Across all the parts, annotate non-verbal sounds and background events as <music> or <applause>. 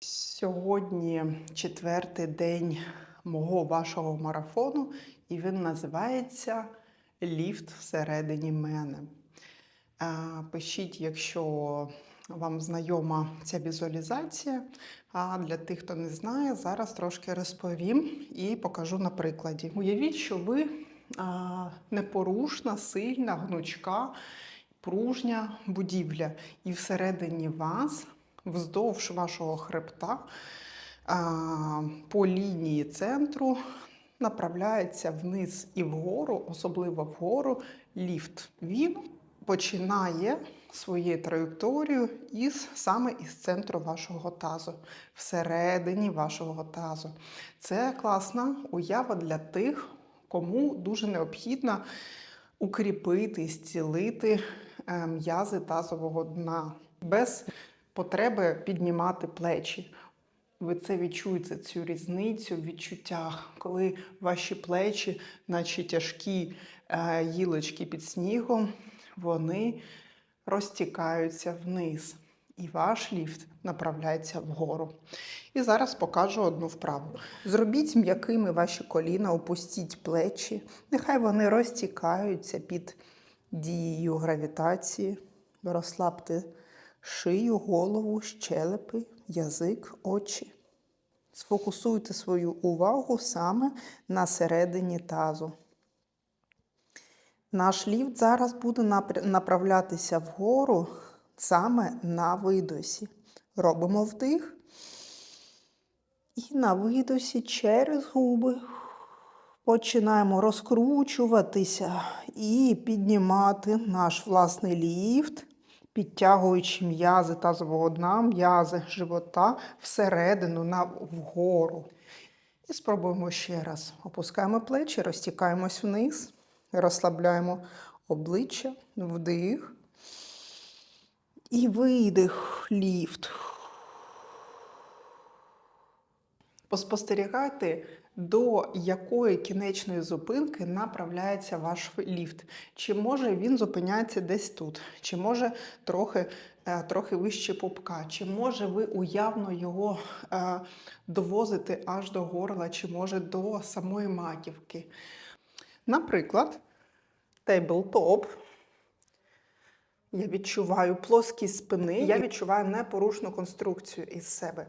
Сьогодні четвертий день мого вашого марафону, і він називається Ліфт всередині мене. Пишіть, якщо вам знайома ця візуалізація. А для тих, хто не знає, зараз трошки розповім і покажу на прикладі. Уявіть, що ви непорушна, сильна, гнучка, пружня будівля, і всередині вас, вздовж вашого хребта, по лінії центру направляється вниз і вгору, особливо вгору, ліфт. Він починає свою траєкторію із саме із центру вашого тазу, всередині вашого тазу. Це класна уява для тих, кому дуже необхідно укріпити, зцілити е, м'язи тазового дна без потреби піднімати плечі. Ви це відчуєте, цю різницю в відчуттях, коли ваші плечі, наче тяжкі е, гілочки під снігом, вони розтікаються вниз, і ваш ліфт направляється вгору. І зараз покажу одну вправу. Зробіть м'якими ваші коліна, опустіть плечі, нехай вони розтікаються під дією гравітації. Розслабте шию, голову, щелепи, язик, очі. Сфокусуйте свою увагу саме на середині тазу. Наш ліфт зараз буде направлятися вгору саме на видосі. Робимо вдих. І на видосі через губи починаємо розкручуватися і піднімати наш власний ліфт, підтягуючи м'язи тазового дна, м'язи живота всередину на вгору. І спробуємо ще раз. Опускаємо плечі, розтікаємось вниз, розслабляємо обличчя, вдих. І видих, ліфт. Поспостерігайте, до якої кінечної зупинки направляється ваш ліфт. Чи може він зупиняється десь тут, чи може трохи, е, трохи вище пупка, чи може ви уявно його е, довозите аж до горла, чи може до самої маківки. Наприклад, тейблтоп. Я відчуваю плоскість спини, я відчуваю непорушну конструкцію із себе.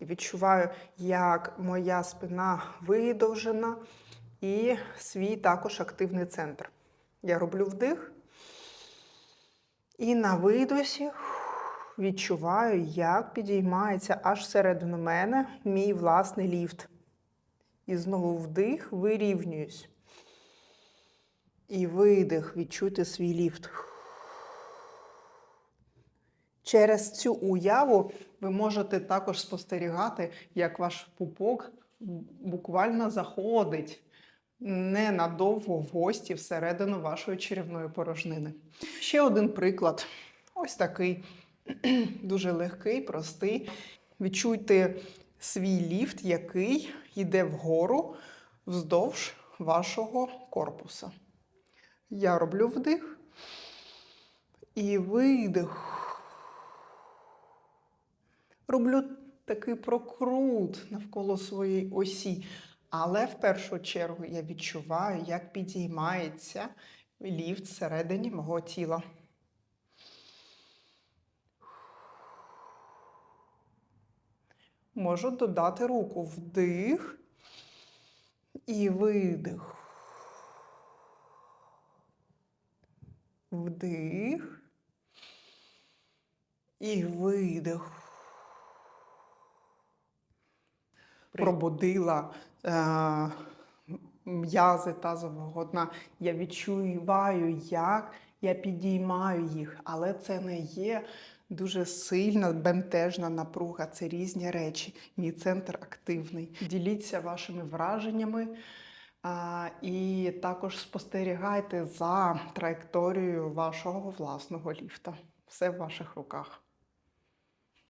І відчуваю, як моя спина видовжена і свій також активний центр. Я роблю вдих. І на видосі відчуваю, як підіймається аж всередину мене мій власний ліфт. І знову вдих, вирівнююсь. І видих, відчуйте свій ліфт. Через цю уяву ви можете також спостерігати, як ваш пупок буквально заходить ненадовго в гості всередину вашої черевної порожнини. Ще один приклад. Ось такий <clears throat> дуже легкий, простий. Відчуйте свій ліфт, який йде вгору вздовж вашого корпуса. Я роблю вдих і видих. Роблю такий прокрут навколо своєї осі. Але в першу чергу я відчуваю, як підіймається ліфт всередині мого тіла. Можу додати руку вдих і видих. Вдих і видих. Пробудила е, м'язи тазового дна. Я відчуваю, як я підіймаю їх, але це не є дуже сильна бентежна напруга. Це різні речі. Мій центр активний. Діліться вашими враженнями. А, і також спостерігайте за траєкторією вашого власного ліфта. Все в ваших руках.